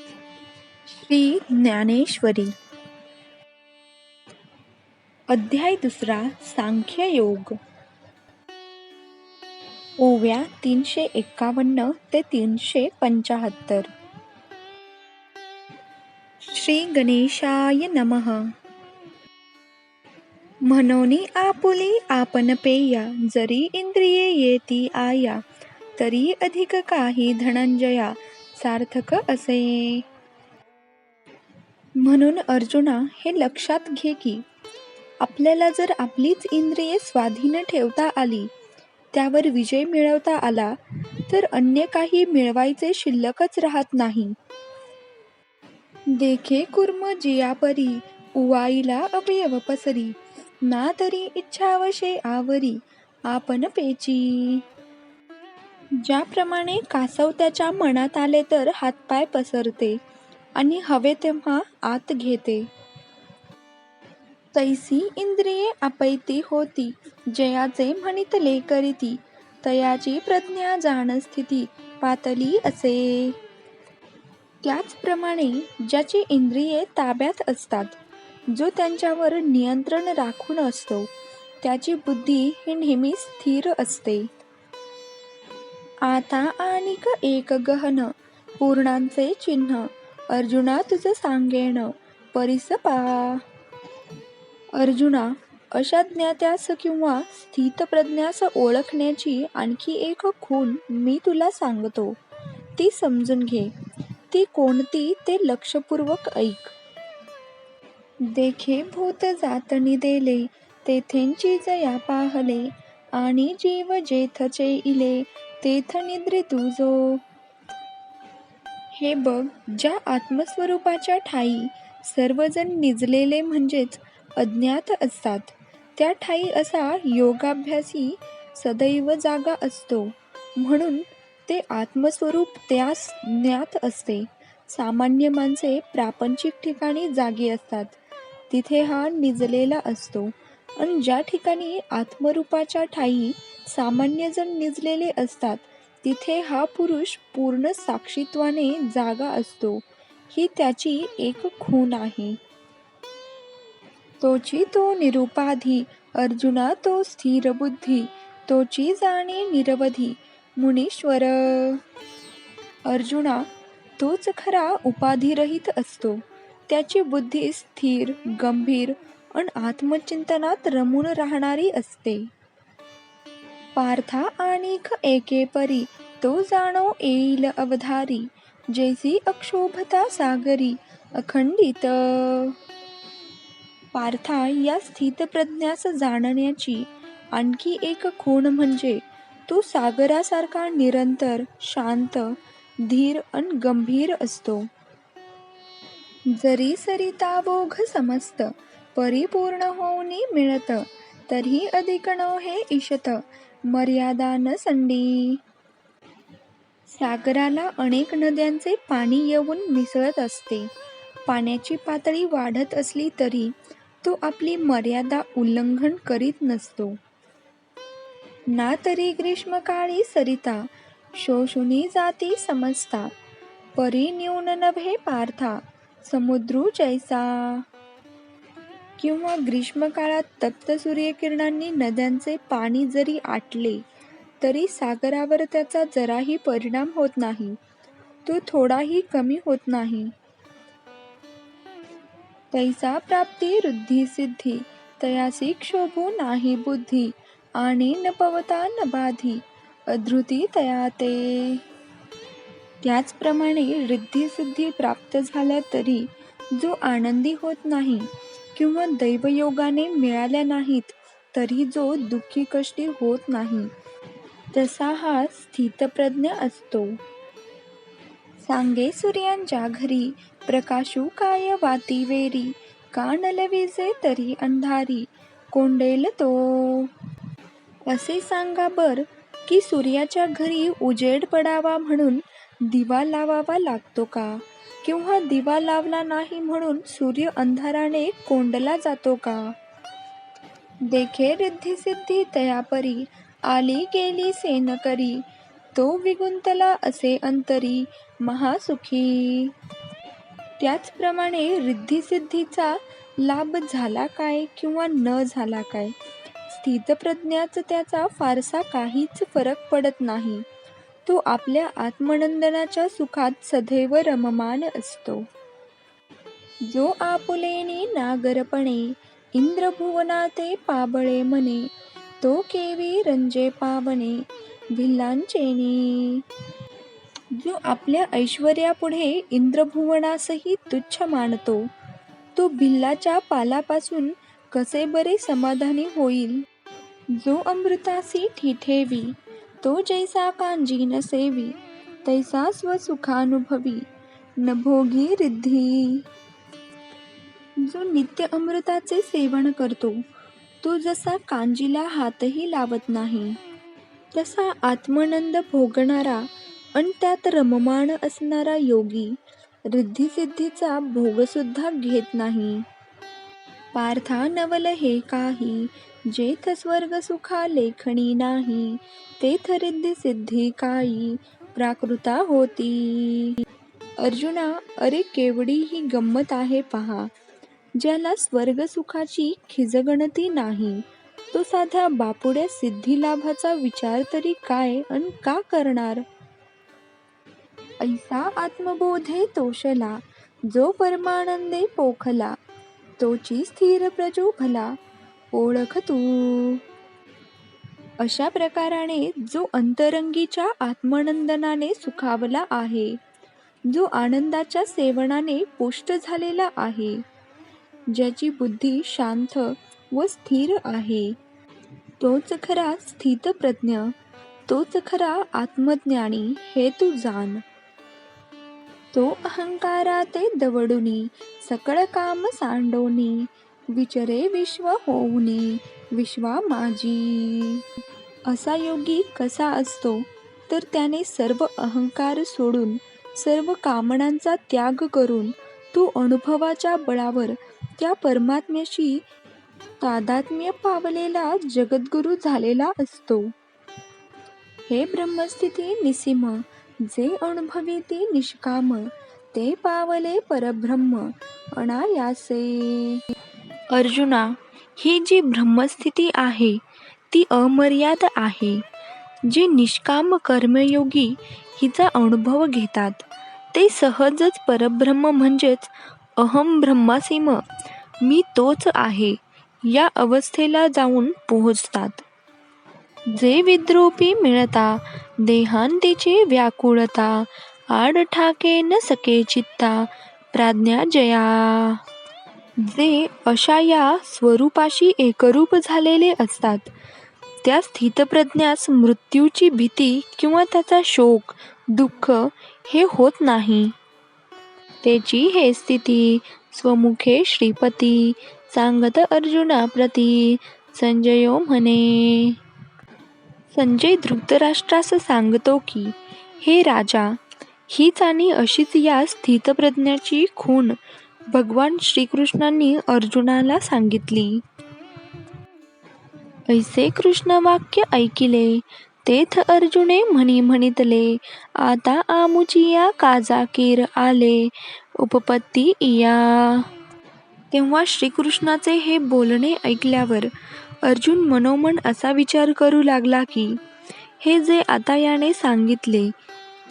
श्री ज्ञानेश्वरी. अध्याय दुसरा सांख्य योग ओव्या तीनशे एक्कावन्न ते तीनशे पंचाहत्तर. श्री गणेशाय नमः. म्हणोनी आपुली आपण पेया जरी इंद्रिये येती आया तरी अधिक काही धनंजया सार्थक असे. म्हणून अर्जुना हे लक्षात घे की आपल्याला जर आपलीच इंद्रिये स्वाधीन ठेवता आली त्यावर विजय मिळवता आला तर अन्य काही मिळवायचे शिल्लकच राहत नाही. देखे कुर्म जियापरी उवाईला अवयव पसरी ना तरी इच्छावशे आवरी आपण पेची. ज्याप्रमाणे कासव त्याच्या मनात आले तर हातपाय पसरते आणि हवे तेव्हा आत घेते. तैसी इंद्रिये अपैती होती जयाचे म्हणितले करीती तयाची प्रज्ञा जाण स्थिती पातली असे. त्याचप्रमाणे ज्याची इंद्रिये ताब्यात असतात जो त्यांच्यावर नियंत्रण राखून असतो त्याची बुद्धी ही नेहमी स्थिर असते. आता आणिक एक गहन पूर्णांचे चिन्ह अर्जुना तुझं सांगेन परिसपा अर्जुना अशा ज्ञात्यास किंवा स्थितप्रज्ञास ओळखण्याची आणखी एक खूण मी तुला सांगतो. ती समजून घे. ती कोणती ते लक्षपूर्वक ऐक. देखे भूत जातनी देले तेथेंची जया पाहले आणि जीव जेथचे इले तेथ निद्रे तुझो. हे बघ ज्या आत्मस्वरूपाच्या ठाई सर्वजण निजलेले म्हणजेच अज्ञात असतात त्या ठाई असा योगाभ्यासी सदैव जागा असतो. म्हणून ते आत्मस्वरूप त्यास ज्ञात असते. सामान्य माणसे प्रापंचिक ठिकाणी जागी असतात. तिथे हा निजलेला असतो. आणि ज्या ठिकाणी आत्मरूपाच्या ठाई सामान्यजण निजलेले असतात. तिथे हा पुरुष पूर्ण साक्षीत्वाने जागा असतो. ही त्याची एक खूण आहे. तोची तो निरुपाधी अर्जुना तो स्थिर बुद्धी तोची जाणे निरवधी मुनीश्वर. अर्जुना तोच खरा उपाधिरहित असतो. त्याची बुद्धी स्थिर गंभीर आणि आत्मचिंतनात रमून राहणारी असते. पार्था आणिक एके परी. तो जाणो येईल अवधारी. जैसी अक्षोभता सागरी. अखंडित. पार्था या स्थितप्रज्ञास जाणण्याची आणखी एक खूण म्हणजे तो सागरासारखा निरंतर शांत धीर अन गंभीर असतो. जरी सरिता समस्त परिपूर्ण होऊनी मिळत तरी अधिक हे इशत मर्यादा न संडी. सागराला अनेक नद्यांचे पाणी येऊन मिसळत असते. पाण्याची पातळी वाढत असली तरी तो आपली मर्यादा उल्लंघन करीत नसतो. ना तरी ग्रीष्मकाळी सरिता शोषुनी जाती समजता. परी न्यून नभे पार्था समुद्रू जैसा. किंवा ग्रीष्मकाळात तप्त सूर्यकिरणांनी नद्यांचे पाणी जरी आटले तरी सागरावर त्याचा जराही परिणाम होत नाही. तो थोडाही कमी होत नाही. तैसा प्राप्ती रुद्धी सिद्धी तयासी क्षोभू नाही बुद्धी आणि न पवता न बाधी अधृती तया ते त्याचप्रमाणे रिद्धी सिद्धी प्राप्त झाल्या तरी जो आनंदी होत नाही किंवा दैवयोगाने मिळाल्या नाहीत तरी जो दुःखी कष्टी होत नाही तसा हा स्थितप्रज्ञ असतो. सांगे सूर्यांच्या घरी प्रकाशू काय वाती वेरी कानल विजे तरी अंधारी कोंडेल तो. असे सांगा बर की सूर्याच्या घरी उजेड पडावा म्हणून दिवा लावावा लागतो का? किंवा दिवा लावला नाही म्हणून सूर्य अंधाराने कोंडला जातो का? देखे रिद्धी सिद्धी तयापरी आली गेली सेन करी तो विगुंतला असे अंतरी महासुखी. त्याचप्रमाणे रिद्धिसिद्धीचा लाभ झाला काय किंवा न झाला काय? स्थितप्रज्ञाच त्याचा फारसा काहीच फरक पडत नाही. तो आपल्या आत्मनंदनाच्या सुखात सदैव रममान असतो. जो आपुलेनी नागरपणे इंद्रभुवनाते पाबळे मने तो केवी रंजे पावणे भिल्लांचेनी. जो आपल्या ऐश्वर्यापुढे इंद्रभुवनासही तुच्छ मानतो तो भिल्लाच्या पालापासून कसे बरे समाधानी होईल? जो अमृतासी ठिठेवी तो जैसा कांजी न सेवी तैसा स्वसुखानुभवी न भोगी रिद्धी। जो नित्य अमृताचे सेवन करतो तो जसा कांजीला हातही लावत नाही तसा आत्मनंद भोगणारा आणि त्यात रममाण असणारा योगी रिद्धिसिद्धीचा भोगसुद्धा घेत नाही. पार्था नवल हे काही. जेथ स्वर्ग सुखा लेखणी नाही तेथ रिद्धी सिद्धी काही प्राकृता होती. अर्जुना अरे केवढी ही गंमत आहे पहा. ज्याला स्वर्ग सुखाची खिजगणती नाही तो साध्या बापुड्या सिद्धी लाभाचा विचार तरी काय अन का करणार? ऐसा आत्मबोधे तोषला जो परमानंदे पोखला. तोची स्थिर प्रजो भला ओळख तू अशा प्रकाराने जो अंतरंगीच्या आत्मनंदनाने सुखावला आहे जो आनंदाच्या सेवनाने पुष्ट झालेला आहे ज्याची बुद्धी शांत व स्थिर आहे तोच खरा स्थितप्रज्ञ तोच खरा आत्मज्ञानी हे तू जाण. तो अहंकाराते दवडुनी सकळ काम सांडोनी विचरे विश्व होऊनी विश्वा माझी. असा योगी कसा असतो? तर त्याने सर्व अहंकार सोडून सर्व कामनांचा त्याग करून तो अनुभवाच्या बळावर त्या परमात्म्याशी तादात्म्य पावलेला जगद्गुरू झालेला असतो. हे ब्रह्मस्थिती निसिम जे अनुभवी ते निष्काम ते पावले परब्रह्म अनायासे. अर्जुना ही जी ब्रह्मस्थिती आहे ती अमर्याद आहे. जे निष्काम कर्मयोगी हिचा अनुभव घेतात ते सहजच परब्रह्म म्हणजेच अहम ब्रह्मासीम मी तोच आहे या अवस्थेला जाऊन पोहोचतात. जे विद्रोपी मिळता देहांतीची व्याकुळता आड ठाके न सके चित्ता प्राज्ञा जया. जे अशा या स्वरूपाशी एकरूप झालेले असतात त्या स्थितप्रज्ञास मृत्यूची भीती किंवा त्याचा शोक दुःख हे होत नाही. त्याची हे स्थिती स्वमुखे श्रीपती सांगत अर्जुना प्रती संजयो म्हणे. संजय धृतराष्ट्रास सांगतो की हे राजा हीच आणि अशीच या स्थितप्रज्ञाची खूण भगवान श्रीकृष्णांनी अर्जुनाला सांगितली. ऐसे कृष्ण वाक्य ऐकिले तेथ अर्जुने म्हणी म्हणितले आता आमुचिया काजाकीर आले उपपत्ती इया. तेव्हा श्रीकृष्णाचे हे बोलणे ऐकल्यावर अर्जुन मनोमन असा विचार करू लागला की हे जे आता याने सांगितले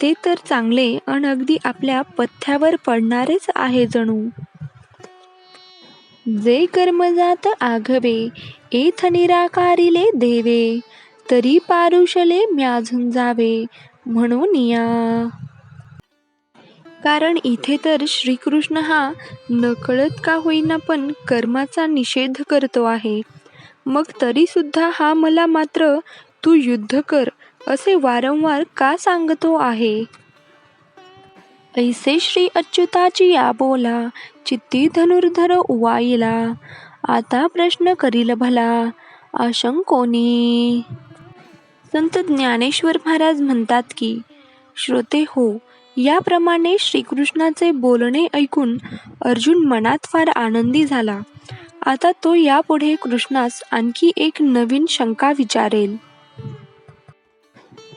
ते तर चांगले आणि अगदी आपल्या पथ्यावर पडणारेच आहे जणू. जे कर्मजात आघवे एथ निराकारिले देवे तरी पारुषले म्याझून जावे म्हणून या. कारण इथे तर श्रीकृष्ण हा नकळत का होईना पण कर्माचा निषेध करतो आहे. मग तरी सुद्धा हा मला मात्र तू युद्ध कर असे वारंवार का सांगतो आहे? ऐसे श्री अच्युताची या बोला चित्ती धनुर्धर उवाईला आता प्रश्न करील भला आशंकोनी. संत ज्ञानेश्वर महाराज म्हणतात की श्रोते हो याप्रमाणे श्रीकृष्णाचे बोलणे ऐकून अर्जुन मनात फार आनंदी झाला. आता तो यापुढे कृष्णास आणखी एक नवीन शंका विचारेल.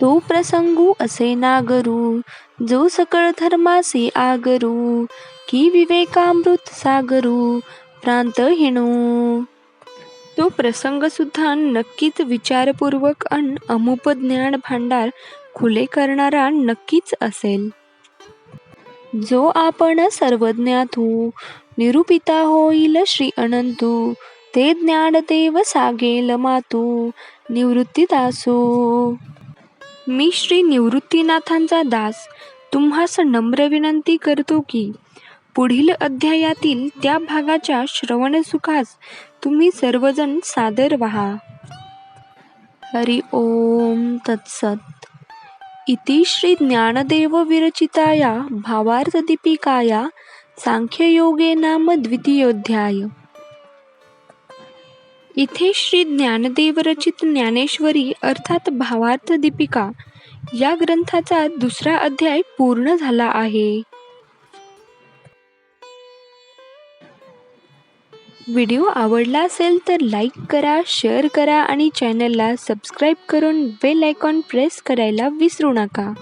तो प्रसंगू असे नागरू जो सकळ धर्मासी आगरू की विवेकामृत सागरू प्रांत हिणू. तो प्रसंग सुद्धा नक्कीच विचारपूर्वक अन अमुप ज्ञान भांडार खुले करणारा नक्कीच असेल. जो आपण सर्वज्ञातू निरूपिता होईल श्री अनंतू ते ज्ञानदेव सागेल मातू निवृत्तीदासू मी श्री निवृत्तीनाथांचा दास तुम्हास नम्र विनंती करतो की पुढील अध्यायातील त्या भागाच्या श्रवणसुखास तुम्ही सर्वजण सादर व्हा. हरि ओम तत्सत. इति श्री ज्ञानदेव विरचिताया भावार्थदीपिकाया सांख्ययोगे नाम द्वितीयोध्याय इथे श्री ज्ञानदेव रचित ज्ञानेश्वरी अर्थात भावार्थ दीपिका या ग्रंथाचा दुसरा अध्याय पूर्ण झाला आहे. व्हिडिओ आवडला असेल तर लाईक करा शेअर करा आणि चॅनलला सबस्क्राईब करून बेल आयकॉन प्रेस करायला विसरू नका.